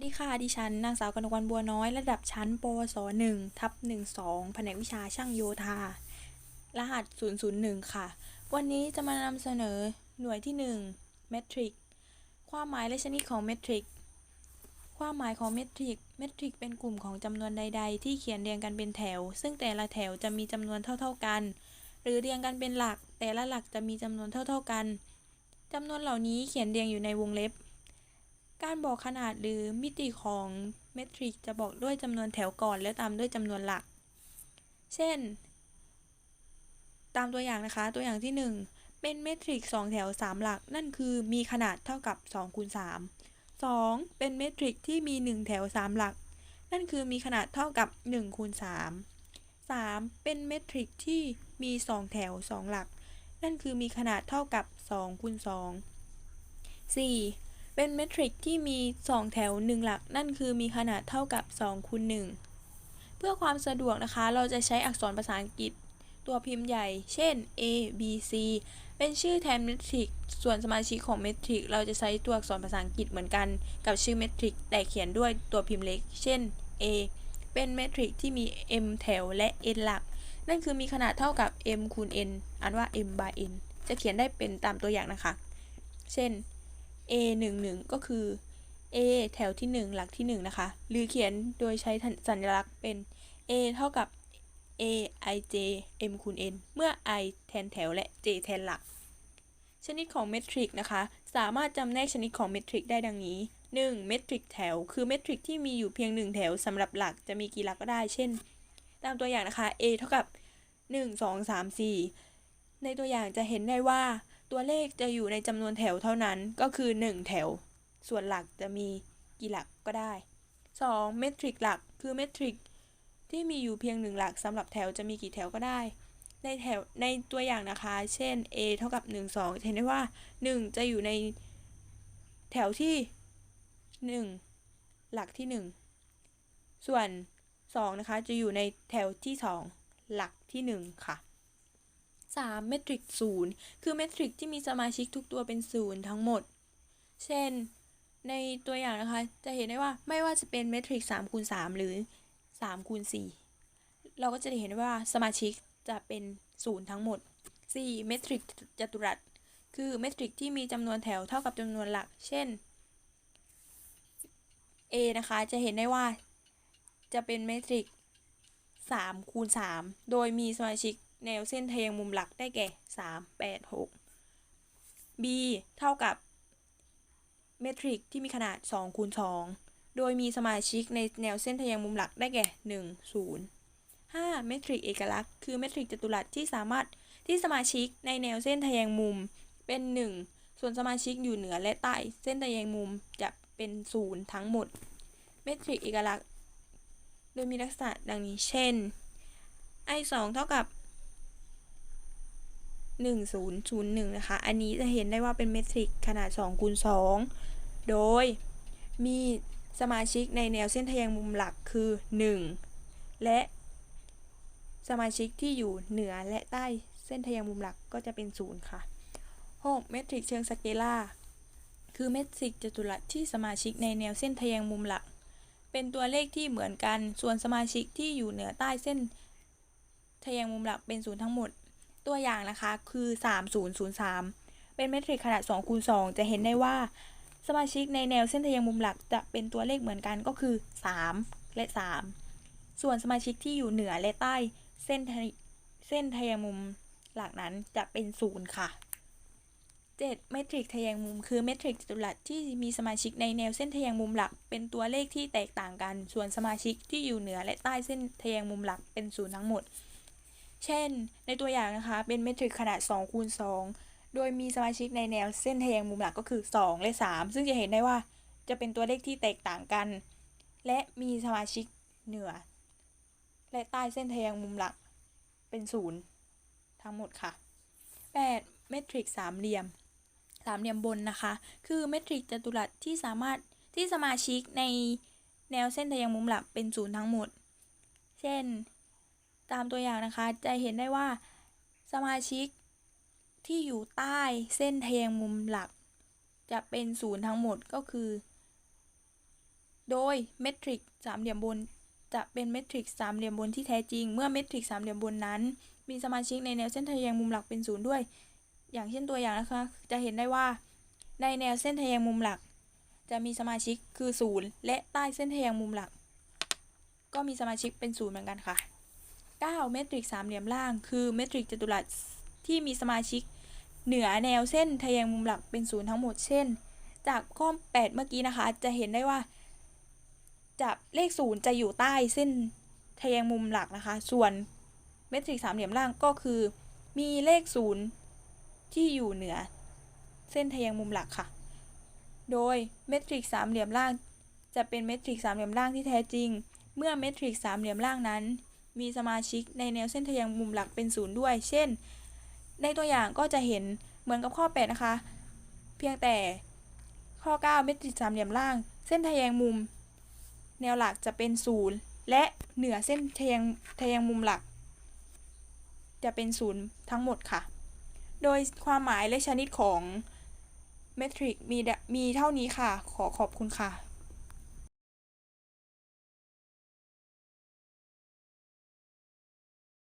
สดีค่ะ ดิฉันนางสาวกนกวรรณบัวน้อยระดับชั้นปวส1ทับ12แผนกวิชาช่างโยธา รหัส 001 ค่ะ วันนี้จะมานำเสนอหน่วยที่1เมตริกความหมายและชนิดของเมตริกความหมายของเมตริกเมตริกเป็นกลุ่มของจำนวนใด ๆ ที่เขียนเรียงกันเป็นแถว ซึ่งแต่ละแถวจะมีจำนวนเท่า ๆกัน หรือเรียงกันเป็นหลัก แต่ละหลักจะมีจำนวนเท่า ๆกันจำนวนเหล่านี้เขียนเรียงอยู่ในวงเล็บ การบอกขนาดหรือมิติของเมตริกจะบอกด้วยจำนวนแถวก่อน และตามด้วยจำนวนหลัก เช่น ตามตัวอย่างนะคะ ตัวอย่างที่ 1 เป็นเมตริก2แถว 3 หลัก นั่นคือมีขนาดเท่ากับ2คูณ3 2 เป็นเมตริกที่มี 1 แถว 3 หลัก นั่นคือมีขนาดเท่ากับ1คูณ3 3 เป็นเมตริกที่มี 2 แถว 2 หลัก นั่นคือมีขนาดเท่ากับ2คูณ2 4 เป็นเมตริกที่มี 2 แถว 1 หลัก นั่นคือมีขนาดเท่ากับ2คูณ1เพื่อความสะดวกนะคะ เราจะใช้อักษรภาษาอังกฤษ ตัวพิมพ์ใหญ่ เช่น A B C เป็นชื่อแทนเมตริกส่วนสมาชิกของเมตริกเราจะใช้ตัวอักษรภาษาอังกฤษเหมือนกัน กับชื่อเมตริกแต่เขียนด้วยตัวพิมพ์เล็ก เช่น A เป็นเมตริกที่มี m แถวและ n หลัก นั่นคือมีขนาดเท่ากับ m คูณ n อ่านว่า m by n จะเขียนได้เป็นตามตัวอย่างนะคะ เช่น a 1 1ก็คือ a แถวที่ 1 หลักที่ 1 นะคะ หรือเขียนโดยใช้สัญลักษณ์เป็น a เท่ากับ a i j m คูณ n เมื่อ i แทนแถวและ j แทนหลัก ชนิดของเมตริกนะคะ สามารถจำแนกชนิดของเมตริกได้ดังนี้ 1. เมตริกแถว คือเมตริกที่มีอยู่เพียง 1 แถวสำหรับหลักจะมีกี่หลักก็ได้ เช่น ตามตัวอย่างนะคะ a เท่ากับ 1 2 3 4 ในตัวอย่างจะเห็นได้ว่า ตัวเลขจะอยู่ในจำนวนแถวเท่านั้นก็คือ 1 แถว ส่วนหลักจะมีกี่หลักก็ได้ 2. เมตริกหลักคือเมตริกที่มีอยู่เพียง 1 หลักสำหรับแถวจะมีกี่แถวก็ได้ ในแถวในตัวอย่างนะคะ เช่น a เท่ากับ 1 2 เห็นได้ว่า 1 จะอยู่ในแถวที่ 1 หลักที่ 1 ส่วน 2 นะคะ จะอยู่ในแถวที่ 2 หลักที่ 1 ค่ะ 3. เมตริกศูนย์คือเมตริกที่มีสมาชิกทุกตัวเป็นศูนย์ทั้งหมด เช่น ในตัวอย่างนะคะ จะเห็นได้ว่าไม่ว่าจะเป็นเมตริก3คูณ3หรือ3คูณ4เราก็จะเห็นได้ว่าสมาชิกจะเป็นศูนย์ทั้งหมด 4. เมตริกจัตุรัส คือเมตริกที่มีจำนวนแถวเท่ากับจำนวนหลัก เช่น A นะคะ จะเห็นได้ว่าจะเป็นเมตริก3คูณ3โดยมีสมาชิก แนวเส้นทะแยงมุมหลักได้แก่ 3 8 6 b เท่ากับเมตริกที่มีขนาด2คูณ2โดยมีสมาชิกในแนวเส้นทะแยงมุมหลักได้แก่ 1 0 5เมตริกเอกลักษณ์คือเมตริกจัตุรัสที่สามารถที่สมาชิกในแนวเส้นทะแยงมุมเป็น 1 ส่วนสมาชิกอยู่เหนือและใต้เส้นทะแยงมุมจะเป็น 0 ทั้งหมด เมตริกเอกลักษณ์ โดยมีลักษณะดังนี้เช่น i 2เท่ากับ 1001 นะคะ อันนี้จะเห็นได้ว่าเป็นเมตริกขนาด2คูณ2โดยมีสมาชิกในแนวเส้นทแยงมุมหลักคือ 1 และสมาชิกที่อยู่เหนือและใต้เส้นทแยงมุมหลักก็จะเป็น 0 ค่ะ 6. เมตริกเชิงสเกลาร์คือเมตริกจัตุรัสที่สมาชิกในแนวเส้นทแยงมุมหลัก เป็นตัวเลขที่เหมือนกัน ส่วนสมาชิกที่อยู่เหนือใต้เส้นทแยงมุมหลักเป็นศูนย์ทั้งหมด ตัวอย่างนะคะคือ 3003 เป็นเมตริกขนาด2คูณ2จะเห็นได้ว่า สมาชิกในแนวเส้นทะแยงมุมหลักจะเป็นตัวเลขเหมือนกันก็คือ 3 และ 3 ส่วนสมาชิกที่อยู่เหนือและใต้เส้นเส้นทะแยงมุมหลักนั้นจะเป็น 0 ค่ะ 7. เมตริกทะแยงมุมคือเมตริกจัตุรัสที่มีสมาชิกในแนวเส้นทะแยงมุมหลัก เป็นตัวเลขที่แตกต่างกัน ส่วนสมาชิกที่อยู่เหนือและใต้เส้นทะแยงมุมหลักเป็นศูนย์ทั้งหมด เช่น ในตัวอย่างนะคะ เป็นเมตริกขนาด2คูณ2โดยมีสมาชิกในแนวเส้นทะแยงมุมหลักก็คือ 2 และ 3 ซึ่งจะเห็นได้ว่าจะเป็นตัวเลขที่แตกต่างกัน และมีสมาชิกเหนือ และใต้เส้นทะแยงมุมหลักเป็นศูนย์ทั้งหมดค่ะ 8. เมตริกสามเหลี่ยม สามเหลี่ยมบนนะคะ คือเมตริกจัตุรัสที่สามารถที่สมาชิกในแนวเส้นทะแยงมุมหลักเป็นศูนย์ทั้งหมด เช่น ตามตัวอย่างนะคะ จะเห็นได้ว่าสมาชิกที่อยู่ใต้เส้นทแยงมุมหลัก จะเป็นศูนย์ทั้งหมดก็คือ โดยเมทริกสามเหลี่ยมบนจะเป็นเมทริกสามเหลี่ยมบนที่แท้จริง เมื่อเมทริกสามเหลี่ยมบนนั้น มีสมาชิกในแนวเส้นทแยงมุมหลักเป็นศูนย์ด้วย อย่างเช่นตัวอย่างนะคะ จะเห็นได้ว่า ในแนวเส้นทแยงมุมหลัก จะมีสมาชิกคือศูนย์และใต้เส้นทแยงมุมหลัก ก็มีสมาชิกเป็นศูนย์เหมือนกันค่ะ 9 เมตริกสามเหลี่ยมล่าง คือเมตริกจัตุรัสที่มีสมาชิก เหนือแนวเส้นทะแยงมุมหลักเป็นศูนย์ทั้งหมดเช่น จากข้อ 8 เมื่อกี้นะคะ จะเห็นได้ว่า จะเลขศูนย์จะอยู่ใต้เส้นทะแยงมุมหลักนะคะ ส่วนเมตริกสามเหลี่ยมล่างก็คือ มีเลขศูนย์ที่อยู่เหนือ เส้นทะแยงมุมหลักค่ะ โดยเมตริกสามเหลี่ยมล่างจะเป็นเมตริกสามเหลี่ยมล่างที่แท้จริง เมื่อเมตริกสามเหลี่ยมล่างนั้น มีสมาชิกในแนวเส้นทะแยงมุมหลักเป็นศูนย์ด้วย เช่น ในตัวอย่างก็จะเห็นเหมือนกับข้อ 8 นะคะ เพียงแต่ข้อ 9 เมตริกสามเหลี่ยมล่าง เส้นทะแยงมุม แนวหลักจะเป็นศูนย์และเหนือเส้นทะแยงทะแยงมุมหลัก จะเป็นศูนย์ทั้งหมดค่ะ โดยความหมายและชนิดของเมตริกมีมีเท่านี้ค่ะ ขอขอบคุณค่ะ